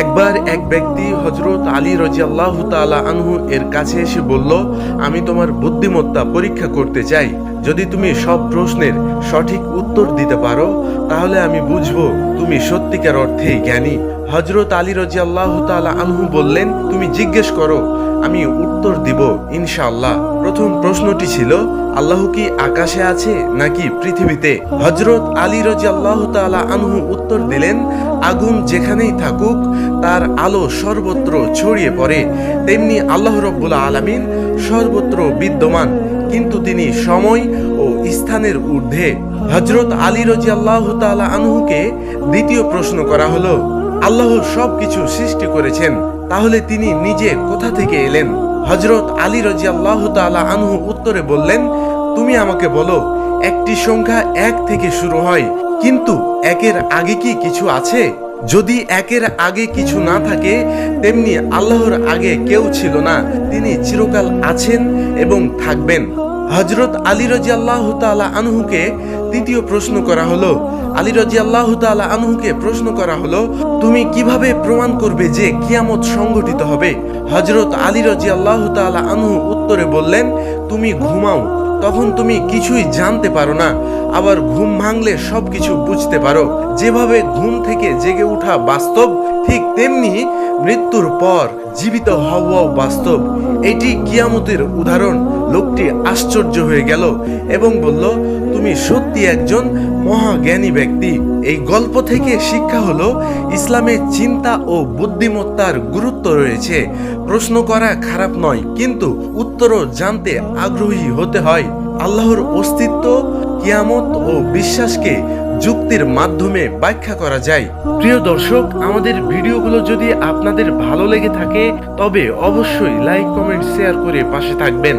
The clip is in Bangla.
একবার এক ব্যক্তি হজরত আলী রাজিয়াল্লাহ তাআলা আনহু এর কাছে এসে বলল, আমি তোমার বুদ্ধিমত্তা পরীক্ষা করতে চাই। যদি তুমি সব প্রশ্নের সঠিক উত্তর দিতে পারো, তাহলে আমি বুঝব তুমি সত্যিকার অর্থেই জ্ঞানী। হজরত আলী রাজিয়াল্লাহ তাআলা আনহু বললেন, তুমি জিজ্ঞেস করো, আমি উত্তর দিব ইনশাআল্লাহ। প্রথম প্রশ্নটি ছিল, আল্লাহ কি আকাশে আছে নাকি পৃথিবীতে? হজরত আলী রাজি আল্লাহ তালা আনহু উত্তর দিলেন আগুন যেখানেই থাকুক, তার আলো সর্বত্র ছড়িয়ে পড়ে। তেমনি আল্লাহ রব্বুল আলামিন সর্বত্র বিদ্যমান, কিন্তু তিনি সময় ও স্থানের ঊর্ধ্বে। হজরত আলী রাজি আল্লাহ তালা আনহুকে দ্বিতীয় প্রশ্ন করা হলো, আল্লাহ সবকিছু সৃষ্টি করেছেন, তাহলে তিনি নিজে কোথা থেকে এলেন? হজরত আলী রাজি আল্লাহ তালা আনহু উত্তরে বললেন, তুমি আমাকে বলো একটি সংখ্যা এক থেকে শুরু হয়। কিন্তু একের আগে কি কিছু আছে? যদি একের আগে কিছু না থাকে, তেমনি আল্লাহর আগে কেউ ছিল না। তিনি চিরকাল আছেন এবং থাকবেন। হজরত আলী রাজি আল্লাহ তালা আনহুকে তৃতীয় প্রশ্ন করা হলো। আলী রাজি আল্লাহ তালা আনহুকে প্রশ্ন করা হলো, তুমি কীভাবে প্রমাণ করবে যে কিয়ামত সংগঠিত হবে? হজরত আলী রাজি আল্লাহ তালা আনহু উত্তরে বললেন, তুমি ঘুমাও। তখন তুমি কিছুই জানতে পারো না। আবার ঘুম ভাঙলে সব কিছু বুঝতে পারো। যেভাবে ঘুম থেকে জেগে ওঠা বাস্তব, ঠিক তেমনি মৃত্যুর পর জীবিত হওয়াও বাস্তব। এটি কিয়ামতের উদাহরণ। লোকটি আশ্চর্য হয়ে গেল এবং বলল, তুমি সত্যি একজন মহাজ্ঞানী ব্যক্তি। এই গল্প থেকে শিক্ষা হলো, ইসলামে চিন্তা ও বুদ্ধিমত্তার গুরুত্ব রয়েছে। প্রশ্ন করা খারাপ নয়, কিন্তু উত্তরও জানতে আগ্রহী হতে হয়। আল্লাহর অস্তিত্ব কিয়ামত ও বিশ্বাসকে যুক্তির মাধ্যমে ব্যাখ্যা করা যায়। প্রিয় দর্শক, আমাদের ভিডিওগুলো যদি আপনাদের ভালো লেগে থাকে, তবে অবশ্যই লাইক কমেন্ট শেয়ার করে পাশে থাকবেন।